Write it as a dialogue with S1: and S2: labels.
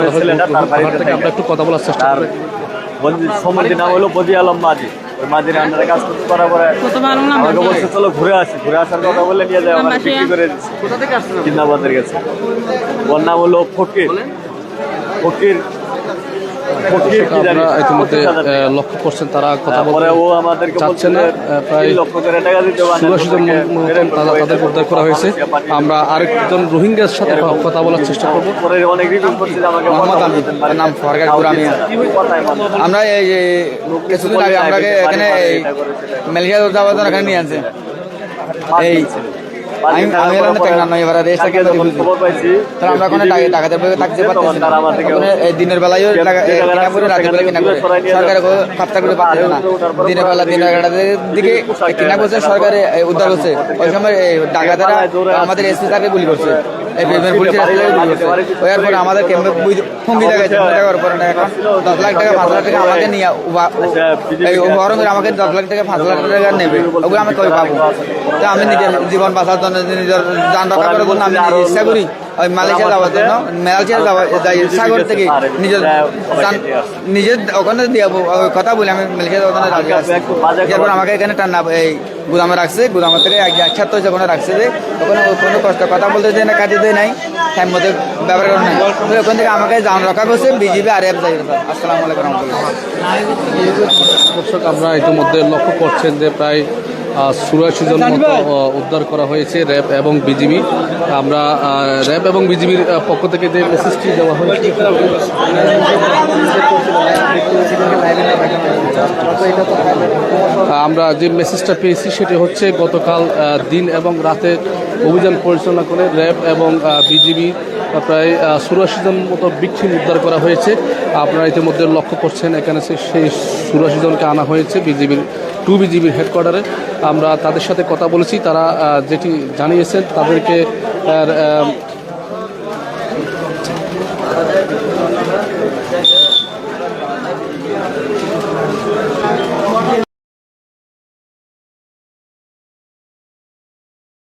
S1: আমরা একটু কথা বলার চেষ্টা
S2: তার
S1: করি।
S2: বন্ধু- নাম হলো বদি আলম মাঝি। ওই মাঝির আন্ডারে কাজ করতে করার পরে
S3: কত ভালো নাম
S2: আমাকে বলছে। চলো ঘুরে আসি। ঘুরে আসার কথা বলে নিয়ে যায় আমার। বিক্রি করে দিচ্ছে। কোথা থেকে আসছে জিন্দাবাদের গেছে ওর নাম হলো ফকির। ফকির
S1: আমরা ইতিমধ্যে লক্ষ্য করছেন তারা কথা
S2: তারপরে
S1: বলতে
S2: ও আমাদেরকে
S1: চাচ্ছে
S2: বলছে
S1: না,
S2: যে
S1: আহ, প্রায়
S2: তিন লক্ষ করে টাকা দিতে হবে,
S1: চুরাশি জন
S2: আমাদেরকে
S1: মতন তাদের উদ্ধার করা হয়েছে। আমরা আরেকজন রোহিঙ্গার সাথে কথা বলার চেষ্টা করব।
S4: মোহাম্মদ তার নাম।
S2: কথাই মানে।
S4: আমরা এই কিছুদিন আগে আমরা এখানে মালয়েশিয়া জন্য এখানে নিয়ে আনছে এই আমি আমি এলাম না নয় এবার রেস্ট তাহলে আমরা কোনো টাকা টাকা দেবে থাকতে পারতেছি না। দিনের বেলায়ও টাকা এই করে রাতের বেলা কিনা করে। সরকারে খাপটা করে পাচ্ছে না। দিনের বেলা দিনের এগারোটার দিকে কিনা করছে সরকারে উদ্ধার করছে। ওই সময় ডাকাতেরা আমাদের এসপি স্যারকে গুলি করছে। এই আমাদের ক্যাম্পে পরে এখন দশ লাখ টাকা পাঁচ লাখ টাকা আমাকে নিয়ে উবা- এই গরমের আমাকে দশ লাখ টাকা পাঁচ লাখ টাকা নেবে। ওগুলো আমি কই পাবো? তা আমি নিজের জীবন বাঁচার জন্য নিজের যান রক্ষা করার জন্য আমি নিজে ইচ্ছা করি। ওই মালয়েশিয়া যাওয়ার জন্য। মালয়েশিয়া যাওয়া যাই সাগর থেকে নিজের নিজের ওখানে দিয়ে কথা বলে আমি মালয়েশিয়া যাওয়ার জন্য রাজি আছি। আমাকে এখানে টান্না এই গুদামে রাখছে গুদামের থেকে এক একসাথে যখন রাখছে যে ওখানে কোনো কষ্ট কথা বলতে দেয় না কাজে দেয় নাই টাইম মধ্যে ব্যবহার করে নাই। ওখান থেকে আমাকে জান রক্ষা করছে বিজিবি আর এফ যাই আসসালামু আলাইকুম
S1: আমরা ইতিমধ্যে লক্ষ্য করছেন যে প্রায় চুরাশি জন উদ্ধার করা হয়েছে র্যাব এবং বিজিবি। আমরা র্যাব এবং বিজিবির পক্ষ থেকে যে মেসেজটি দেওয়া হয়েছে আমরা যে মেসেজটা পেয়েছি সেটি হচ্ছে গতকাল দিন এবং রাতে অভিযান পরিচালনা করে র্যাব এবং বিজিবি প্রায় চুরাশি জন মতো বিচ্ছিন্ন উদ্ধার করা হয়েছে। আপনারা ইতিমধ্যে লক্ষ্য করছেন, এখানে সেই চুরাশি জনকে আনা হয়েছে বিজিবির, টু বিজিবির হেডকোয়ার্টারে। আমরা তাদের সাথে কথা বলেছি, তারা যেটি জানিয়েছেন, তাদেরকে